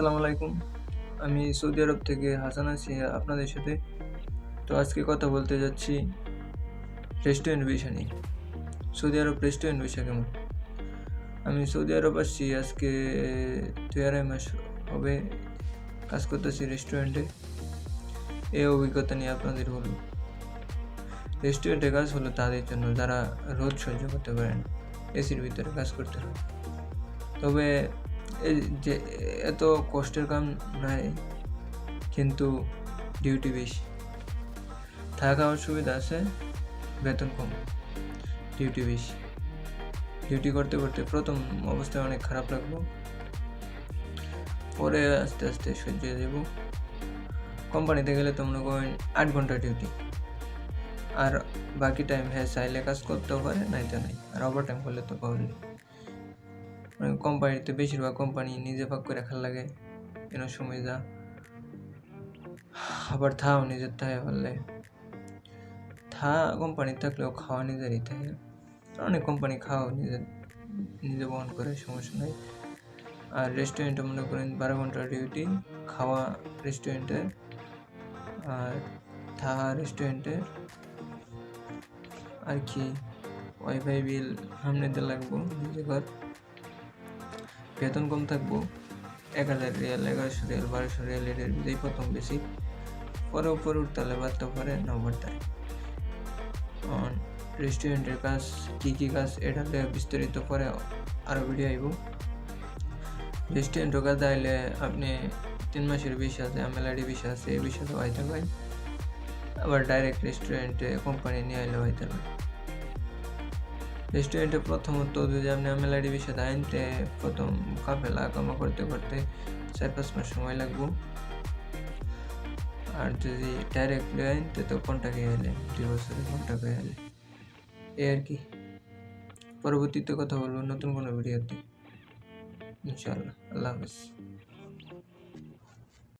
আসসালামু আলাইকুম। আমি সৌদি আরব থেকে হাসান আছি আপনাদের সাথে। তো আজকে কথা বলতে যাচ্ছি রেস্টুরেন্ট ভিসা নিয়ে। সৌদি আরব রেস্টুরেন্ট ভিসা কেমন? আমি সৌদি আরব আসছি আজকে দুই আড়াই মাস হবে কাজ করতেছি রেস্টুরেন্টে এই অভিজ্ঞতা নিয়ে আপনাদের বলব। রেস্টুরেন্টে কাজ হলো তাদের জন্য যারা রোদ সহ্য করতে পারেন এসির ভিতরে কাজ করতে হয়। তবে যে, এত কষ্টের কাম নাই, কিন্তু ডিউটি বেশি। থাকা খাওয়ার সুবিধা আছে, বেতন কম ডিউটি বেশি। ডিউটি করতে করতে প্রথম অবস্থায় অনেক খারাপ লাগল। পরে আস্তে আস্তে সহ্য হয়ে যাব। কোম্পানিতে গেলে তো মনে করেন আট ঘণ্টা ডিউটি আর বাকি টাইম হ্যাঁ চাইলে কাজ করতেও পারে, নাই তো নাই। আর ওভার টাইম করলে তো পাবলি মানে কোম্পানিতে বেশিরভাগ কোম্পানি নিজে ভাগ করে রাখার লাগে। এন সময় যা। আবার থাও নিজের থাকে পারলে থা কোম্পানি থাকলেও খাওয়া নিজেরই থাকে অনেক কোম্পানি খাওয়া নিজের নিজে বহন করে, সমস্যা নেই। আর রেস্টুরেন্টে মনে করেন বারো ঘণ্টা ডিউটি খাওয়া রেস্টুরেন্টে আর থাকা রেস্টুরেন্টে আর কি? ওয়াইফাই বিল সামনেতে লাগবো নিজে ঘর। বেতন কম থাকব, এক হাজার রিয়াল, এগারোশো রিয়াল, বারোশো রিয়াল এর বিদেই প্রথম বেশি। পরে উপরে উঠতে বাড়তে পারে নম্বরটায় রেস্টুরেন্টের কাজ, কী কী কাজ, এটা বিস্তারিত পরে আরও ভিডিও আইব। রেস্টুরেন্টের কাজ আইলে আপনি তিন মাসের বেশি আছে এমএলআইডি বেশি আছে, এই বিষয়ে হইতে পারেন আবার ডাইরেক্ট রেস্টুরেন্টে কোম্পানি নিয়ে আইলে হইতে পারে রেস্টুরেন্টে প্রথমত যদি আপনি এমএলআইডি বিষয়ে আনতে প্রথম কাফেলা কামা করতে করতে চার পাঁচ মাস সময় লাগবো। আর যদি ডাইরেক্ট আনতে তো কন্টাক্টে এলে দুই বছরে কন্টাক্টে এলে এই আর কি। পরবর্তীতে কথা বলব নতুন কোনো ভিডিওতে ইনশাআল্লাহ, আল্লাহ হাফেজ।